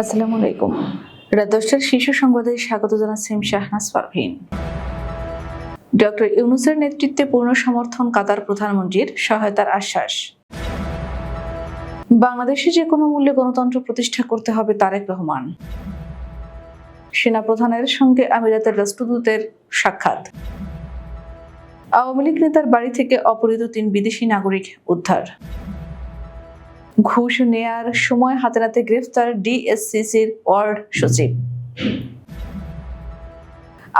আসসালামু আলাইকুম। রাত দশটার শীর্ষ সংবাদে স্বাগত জানাচ্ছি আমি শাহনাজ পারভিন। ডক্টর ইউনুসের নেতৃত্বে পূর্ণ সমর্থন কাতার প্রধানমন্ত্রীর সহায়তার আশ্বাস। বাংলাদেশে যে কোনো মূল্যে গণতন্ত্র প্রতিষ্ঠা করতে হবে তারেক রহমান। সেনাপ্রধানের সঙ্গে আমিরাতের রাষ্ট্রদূতের সাক্ষাৎ। আওয়ামী লীগ নেতার বাড়ি থেকে অপহৃত তিন বিদেশি নাগরিক উদ্ধার। ঘুষ নেয়ার সময় হাতে নাতে গ্রেফতার ডিএসসিসির ওয়ার্ড সচিব।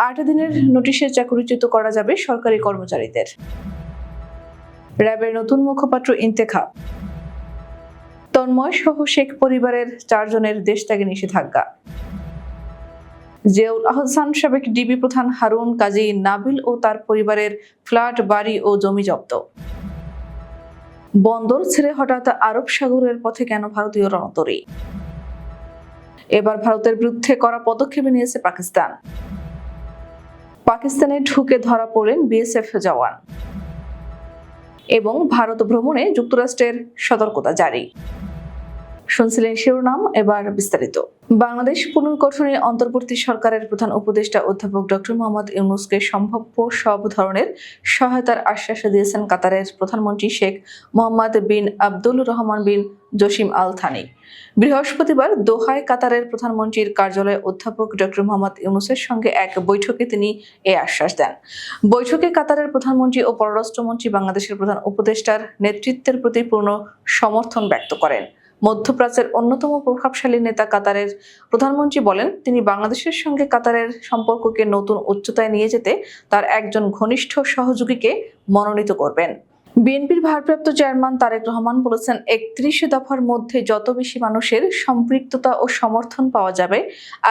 আট দিনের নোটিশে চাকরিচ্যুত করা যাবে সরকারি কর্মচারীদের। র্যাবের নতুন মুখপাত্র ইন্তেখাব তন্ময় সহ শেখ পরিবারের চারজনের দেশ ত্যাগে নিষেধাজ্ঞা। জিয়াউল আহসান সাবেক ডিবি প্রধান হারুন, কাজী নাবিল ও তার পরিবারের ফ্ল্যাট, বাড়ি ও জমি জব্দ। বন্দর ছেড়ে হঠাৎ আরব সাগরের পথে কেন ভারতীয় রণতরী? এবার ভারতের বিরুদ্ধে করা পদক্ষেপে নিয়েছে পাকিস্তান। পাকিস্তানে ঢুকে ধরা পড়লেন বিএসএফ জওয়ান। এবং ভারত ভ্রমণে যুক্তরাষ্ট্রের সতর্কতা জারি। শুনছিলেন শিরোনাম, এবার বিস্তারিত। বাংলাদেশ পুনর্গঠনে অন্তর্বর্তী সরকারের প্রধান উপদেষ্টা অধ্যাপক ডক্টর মোহাম্মদ ইউনুসকে সম্ভাব্য সব ধরনের সহায়তার আশ্বাস দিয়েছেন কাতারের প্রধানমন্ত্রী Sheikh Mohammed bin Abdul Rahman bin Jassim Al Thani. বৃহস্পতিবার দোহায় কাতারের প্রধানমন্ত্রীর কার্যালয়ে অধ্যাপক ডক্টর মোহাম্মদ ইউনুসের সঙ্গে এক বৈঠকে তিনি এ আশ্বাস দেন। বৈঠকে কাতারের প্রধানমন্ত্রী ও পররাষ্ট্রমন্ত্রী বাংলাদেশের প্রধান উপদেষ্টার নেতৃত্বের প্রতি পূর্ণ সমর্থন ব্যক্ত করেন। মধ্যপ্রাচ্যের অন্যতম প্রভাবশালী নেতা কাতারের প্রধানমন্ত্রী বলেন, তিনি বাংলাদেশের সঙ্গে কাতারের সম্পর্ককে নতুন উচ্চতায় নিয়ে যেতে তার একজন ঘনিষ্ঠ সহযোগীকে মনোনীত করবেন। বিএনপির ভারপ্রাপ্ত চেয়ারম্যান তারেক রহমান বলেছেন, একত্রিশ দফার মধ্যে যত বেশি মানুষের সম্পৃক্ততা ও সমর্থন পাওয়া যাবে,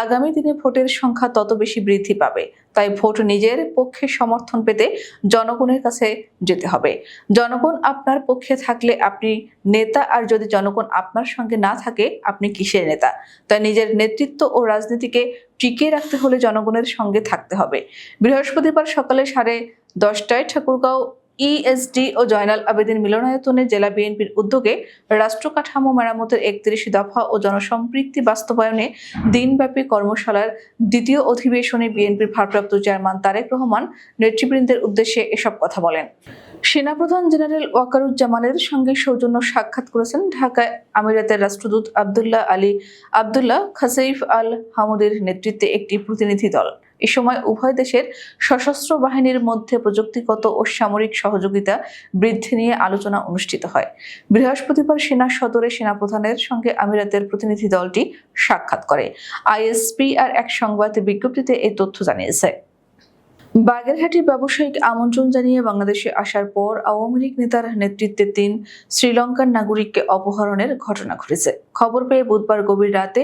আগামী দিনে ভোটের সংখ্যা তত বেশি বৃদ্ধি পাবে। তাই ভোট নিজের পক্ষে সমর্থন পেতে জনগণের কাছে যেতে হবে। জনগণ আপনার পক্ষে থাকলে আপনি নেতা, আর যদি জনগণ আপনার সঙ্গে না থাকে, আপনি কিসের নেতা? তাই নিজের নেতৃত্ব ও রাজনীতিকে টিকিয়ে রাখতে হলে জনগণের সঙ্গে থাকতে হবে। বৃহস্পতিবার সকালে সাড়ে দশটায় ঠাকুরগাঁও ইএসডি ও জয়নাল আবেদিন মিলনায়তনে জেলা বিএনপির উদ্যোগে রাষ্ট্র কাঠামো মেরামতের একত্রিশ দফা ও জনসম্পৃক্তি বাস্তবায়নে দিনব্যাপী কর্মশালার দ্বিতীয় অধিবেশনে বিএনপির ভারপ্রাপ্ত চেয়ারম্যান তারেক রহমান নেতৃবৃন্দের উদ্দেশ্যে এসব কথা বলেন। সেনাপ্রধান জেনারেল ওয়াকারুজ্জামানের সঙ্গে সৌজন্য সাক্ষাৎ করেছেন ঢাকায় আমিরাতের রাষ্ট্রদূত আবদুল্লাহ আলী আবদুল্লাহ খাসাইফ আল হামুদের নেতৃত্বে একটি প্রতিনিধি দল। এ সময় উভয় দেশের সশস্ত্র বাহিনীর মধ্যে প্রযুক্তিগত ও সামরিক সহযোগিতা বৃদ্ধি নিয়ে আলোচনা অনুষ্ঠিত হয়। বৃহস্পতিবার সেনা সদরে সেনাপ্রধানের সঙ্গে আমিরাতের প্রতিনিধি দলটি সাক্ষাৎ করে। আইএসপি আর এক সংবাদ বিজ্ঞপ্তিতে এই তথ্য জানিয়েছে। বাগেরহাটে ব্যবসায়িক আমন্ত্রণ জানিয়ে বাংলাদেশে আসার পর আওয়ামী লীগ নেতার নেতৃত্বে তিন শ্রীলঙ্কার নাগরিককে অপহরণের ঘটনা ঘটেছে। খবর পেয়ে বুধবার গভীর রাতে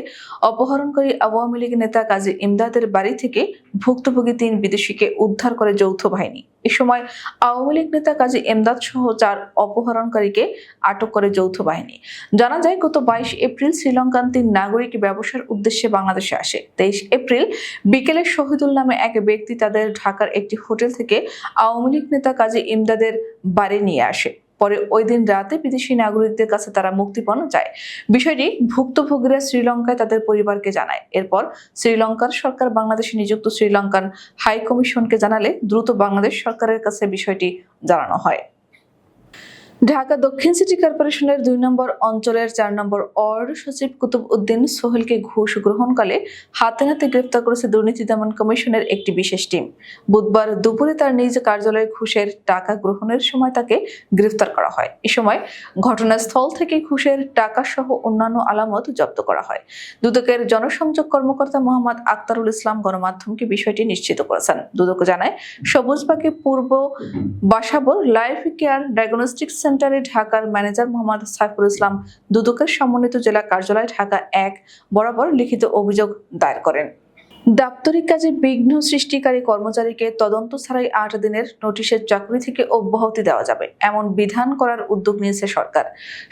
অপহরণকারী আওয়ামী লীগ নেতা কাজী ইমদাদের বাড়ি থেকে ভুক্তভোগী তিন বিদেশিকে উদ্ধার করে যৌথ বাহিনী। এ সময় আওয়ামী লীগ নেতা কাজী এমদাদ সহ চার অপহরণকারীকে আটক করে যৌথ বাহিনী। জানা যায়, গত বাইশ এপ্রিল শ্রীলঙ্কান তিন নাগরিক ব্যবসার উদ্দেশ্যে বাংলাদেশে আসে। তেইশ এপ্রিল বিকেলে শহীদুল নামে এক ব্যক্তি তাদের ঢাকার একটি হোটেল থেকে আওয়ামী লীগ নেতা কাজী ইমদাদের বাড়ি নিয়ে আসে। পরে ওই দিন রাতে বিদেশি নাগরিকদের কাছে তারা মুক্তিপণ চায় বিষয়টি ভুক্তভোগীরা শ্রীলঙ্কায় তাদের পরিবারকে জানায়। এরপর শ্রীলঙ্কার সরকার বাংলাদেশে নিযুক্ত শ্রীলঙ্কান হাই কমিশনকে জানালে দ্রুত বাংলাদেশ সরকারের কাছে বিষয়টি জানানো হয়। ঢাকা দক্ষিণ সিটি কর্পোরেশনের দুই নম্বর অঞ্চলের চার নম্বর ওয়ার্ড সচিব কুতুব উদ্দিন সোহেলকে ঘুষ গ্রহণকালে হাতে নাতে গ্রেপ্তার করেছে দুর্নীতি দমন কমিশনের একটি বিশেষ টিম। বুধবার দুপুরে তার নিজ কার্যালয়ে ঘুষের টাকা গ্রহণের সময় তাকে গ্রেফতার করা হয়। এ সময় ঘটনাস্থল থেকে ঘুষের টাকা সহ অন্যান্য আলামত জব্দ করা হয়। দুদকের জনসংযোগ কর্মকর্তা মোহাম্মদ আক্তারুল ইসলাম গণমাধ্যমকে বিষয়টি নিশ্চিত করেছেন। দুদক জানায় সবুজবাগে পূর্ব বাসাবর লাইফ কেয়ার ডায়াগনস্টিক সেন্টারে ঢাকার ম্যানেজার মোহাম্মদ সাইফুল ইসলাম দুদকের সমন্বিত জেলা কার্যালয় ঢাকা এক বরাবর লিখিত অভিযোগ দায়ের করেন। দাপ্তরিক কাজে বিঘ্ন সৃষ্টিকারী কর্মচারীকে তদন্ত ছাড়াই আট দিনের নোটিশের চাকরি থেকে অব্যাহতি দেওয়া যাবে। এমন বিধান করার উদ্যোগ নিয়েছে সরকার।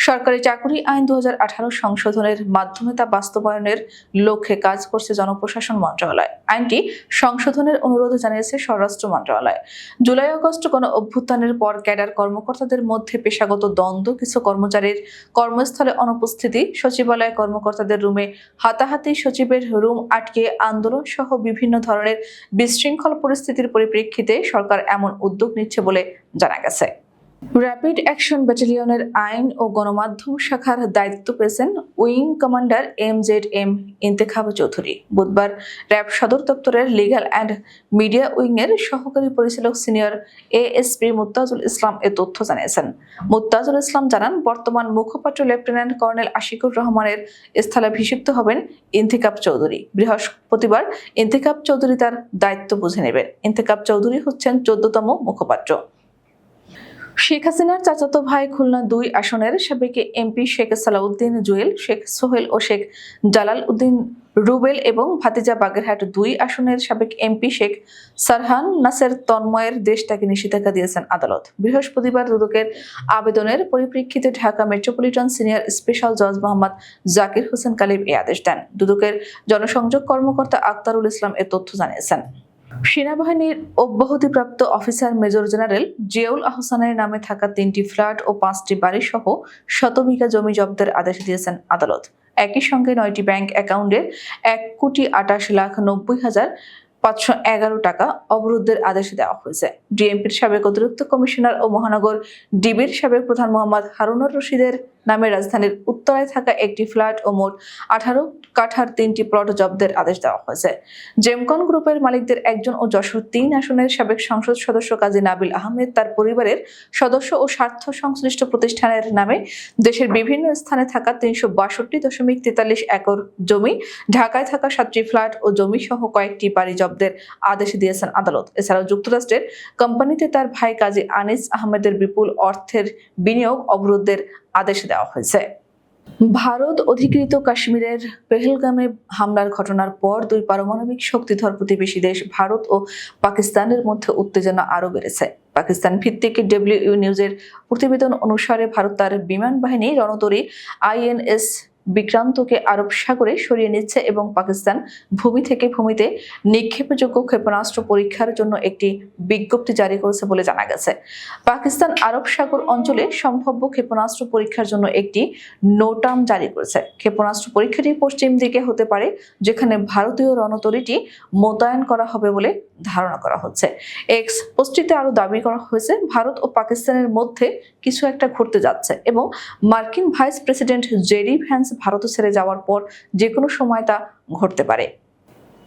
সরকারি চাকরি আইন দুহাজার আঠারো সংশোধনের মাধ্যমে তা বাস্তবায়নের লক্ষ্যে কাজ করছে জনপ্রশাসন মন্ত্রণালয়। আইনটি সংশোধনের অনুরোধ জানিয়েছে স্বরাষ্ট্র মন্ত্রণালয়। জুলাই আগস্ট গণ অভ্যুত্থানের পর ক্যাডার কর্মকর্তাদের মধ্যে পেশাগত দ্বন্দ্ব, কিছু কর্মচারীর কর্মস্থলে অনুপস্থিতি, সচিবালয় কর্মকর্তাদের রুমে হাতাহাতি সচিবের রুম আটকে আন্দোলন সহ বিভিন্ন ধরনের বিশৃঙ্খল পরিস্থিতির পরিপ্রেক্ষিতে সরকার এমন উদ্যোগ নিচ্ছে বলে জানা গেছে। র্যাপিড অ্যাকশন ব্যাটালিয়নের আইন ও গণমাধ্যম শাখার দায়িত্ব পেয়েছেন wing commander M Z M Intekhab Chowdhury. বুধবার র্যাব সদর দপ্তরের লিগ্যাল অ্যান্ড মিডিয়া উইংয়ের সহকারী পরিচালক সিনিয়র এএসপি মুত্তাজুল ইসলাম এ তথ্য জানিয়েছেন। মুত্তাজুল ইসলাম জানান, বর্তমান মুখপাত্র লেফটেন্যান্ট কর্নেল আশিকুর রহমানের স্থলাভিষিক্ত হবেন ইন্তিকাব চৌধুরী। বৃহস্পতিবার ইন্তিকাব চৌধুরী তার দায়িত্ব বুঝে নেবেন ইন্তিকাব চৌধুরী হচ্ছেন চোদ্দতম মুখপাত্র। শেখ হাসিনার চাচাতো ভাই খুলনা দুই আসনের সাবেক এমপি শেখ সালাউদ্দিন জুয়েল, শেখ সোহেল ও শেখ জালাল উদ্দিন রুবেল এবং ভাতিজা বাগেরহাট দুই আসনের সাবেক এমপি শেখ সারহান নাসের তন্ময়ের দেশটাকে নিষেধাজ্ঞা দিয়েছেন আদালত। বৃহস্পতিবার দুদকের আবেদনের পরিপ্রেক্ষিতে ঢাকা মেট্রোপলিটন সিনিয়র স্পেশাল জজ মোহাম্মদ জাকির হোসেন কালিম এ আদেশ দেন। দুদকের জনসংযোগ কর্মকর্তা আক্তারুল ইসলাম এ তথ্য জানিয়েছেন। সেনাবাহিনীর অব্যাহতিপ্রাপ্ত অফিসার মেজর জেনারেল জিয়াউল আহসানের নামে থাকা তিনটি ফ্ল্যাট ও পাঁচটি বাড়ি সহ শত বিঘা জমি জব্দের আদেশ দিয়েছেন আদালত। একই সঙ্গে নয়টি ব্যাংক অ্যাকাউন্টের এক কোটি আটাশ লাখ নব্বই হাজার পাঁচশো এগারো টাকা অবরোধের আদেশ দেওয়া হয়েছে। ডিএমপির সাবেক অতিরিক্ত কমিশনার ও মহানগর ডিবির সাবেক প্রধান মোহাম্মদ হারুনুর রশিদের নামে রাজধানীর উত্তরায় থাকা একটি ফ্ল্যাট ও মোট আঠারো কাঠার তিনটি প্লট জব্দের আদেশ দেওয়া হয়েছে। জেমকন গ্রুপের মালিকদের একজন ও যশোর তিন আসনের সাবেক সংসদ সদস্য কাজী নাবিল আহমেদ তার পরিবারের সদস্য ও স্বার্থ সংশ্লিষ্ট প্রতিষ্ঠানের নামে দেশের বিভিন্ন স্থানে থাকা তিনশো বাষট্টি দশমিক তেতাল্লিশ একর জমি, ঢাকায় থাকা সাতটি ফ্ল্যাট ও জমি সহ কয়েকটি বাড়ি জব্দের আদেশ দিয়েছেন আদালত। এছাড়াও যুক্তরাষ্ট্রের কোম্পানিতে তার ভাই কাজী আনিস আহমেদের বিপুল অর্থের বিনিয়োগ অবরোধের আদেশ দেওয়া হয়েছে। ভারত অধিকৃত কাশ্মীরের পেহেলগামে হামলার ঘটনার পর দুই পারমাণবিক শক্তিধর প্রতিবেশী দেশ ভারত ও পাকিস্তানের মধ্যে উত্তেজনা আরও বেড়েছে। পাকিস্তান ভিত্তিক ডব্লিউ নিউজের প্রতিবেদন অনুসারে ভারত তার বিমান বাহিনী রণতরী আইএনএস বিক্রান্তকে আরব সাগরে সরিয়ে নিচ্ছে এবং পাকিস্তান ভূমি থেকে ভূমিতে নিক্ষেপযোগ্য ক্ষেপণাস্ত্র পরীক্ষার জন্য একটি বিজ্ঞপ্তি জারি করেছে বলে জানা গেছে। পাকিস্তান আরব সাগর অঞ্চলে সম্ভাব্য ক্ষেপণাস্ত্র পরীক্ষার জন্য একটি নোটাম জারি করেছে। ক্ষেপণাস্ত্র পরীক্ষাটি পশ্চিম দিকে হতে পারে, যেখানে ভারতীয় রণতরীটি মোতায়েন করা হবে বলে ধারণা করা হচ্ছে। এক্স পোস্টটিতে আরও দাবি করা হয়েছে, ভারত ও পাকিস্তানের মধ্যে কিছু একটা ঘটতে যাচ্ছে এবং মার্কিন vice president JD Vance Bharat ছেড়ে যাওয়ার পর যে কোনো সময় তা ঘটতে পারে।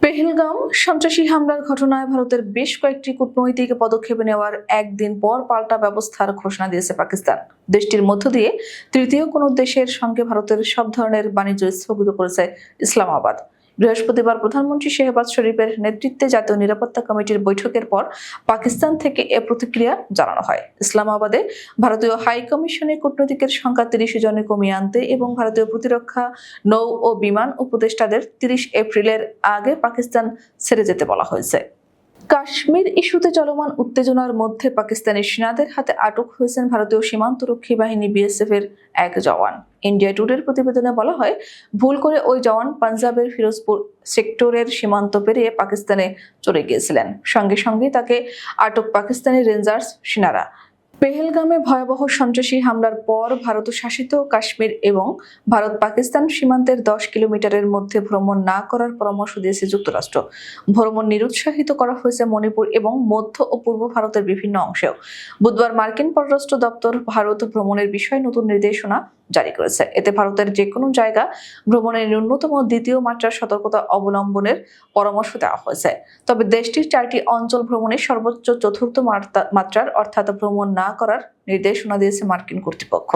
পেহেলগাম সন্ত্রাসী হামলার ঘটনায় ভারতের বেশ কয়েকটি কূটনৈতিক পদক্ষেপ নেওয়ার একদিন পর পাল্টা ব্যবস্থার ঘোষণা দিয়েছে পাকিস্তান। দেশটির মধ্য দিয়ে তৃতীয় কোনো দেশের সঙ্গে ভারতের সব ধরনের বাণিজ্য স্থগিত করেছে ইসলামাবাদ। বৃহস্পতিবার প্রধানমন্ত্রী শেহবাজ শরীফের নেতৃত্বে জাতীয় নিরাপত্তা কমিটির বৈঠকের পর পাকিস্তান থেকে এ প্রতিক্রিয়া জানানো হয়। ইসলামাবাদে ভারতীয় হাই কমিশনে কূটনৈতিকের সংখ্যা তিরিশ জনে কমিয়ে আনতে এবং ভারতীয় প্রতিরক্ষা, নৌ ও বিমান উপদেষ্টাদের তিরিশ এপ্রিলের আগে পাকিস্তান ছেড়ে যেতে বলা হয়েছে। কাশ্মীর ইস্যুতে চলমান উত্তেজনার মধ্যে পাকিস্তানি সেনাদের হাতে আটক হয়েছেন ভারতীয় সীমান্তরক্ষী বাহিনী বিএসএফ এর এক জওয়ান। ইন্ডিয়া টুডের প্রতিবেদনে বলা হয়, ভুল করে ওই জওয়ান পাঞ্জাবের ফিরোজপুর সেক্টরের সীমান্ত পেরিয়ে পাকিস্তানে চলে গিয়েছিলেন। সঙ্গে সঙ্গে তাকে আটক পাকিস্তানি রেঞ্জার্স সেনারা। পেহেলগামে ভয়াবহ সন্ত্রাসী হামলার পর ভারত শাসিত কাশ্মীর এবং ভারত পাকিস্তান সীমান্তের দশ কিলোমিটারের মধ্যে ভ্রমণ না করার পরামর্শ দিয়েছে যুক্তরাষ্ট্র। ভ্রমণ নিরুৎসাহিত করা হয়েছে মণিপুর এবং মধ্য ও পূর্ব ভারতের বিভিন্ন অংশেও। বুধবার মার্কিন পররাষ্ট্র দপ্তর ভারত ভ্রমণের বিষয়ে নতুন নির্দেশনা জারি করেছে। এতে ভারতের যে কোনো জায়গা ভ্রমণের ন্যূনতম দ্বিতীয় মাত্রার সতর্কতা অবলম্বনের পরামর্শ দেওয়া হয়েছে। তবে দেশটির চারটি অঞ্চল ভ্রমণে সর্বোচ্চ চতুর্থ মাত্রা- মাত্রার অর্থাৎ ভ্রমণ না করার নির্দেশনা দিয়েছে মার্কিন কর্তৃপক্ষ।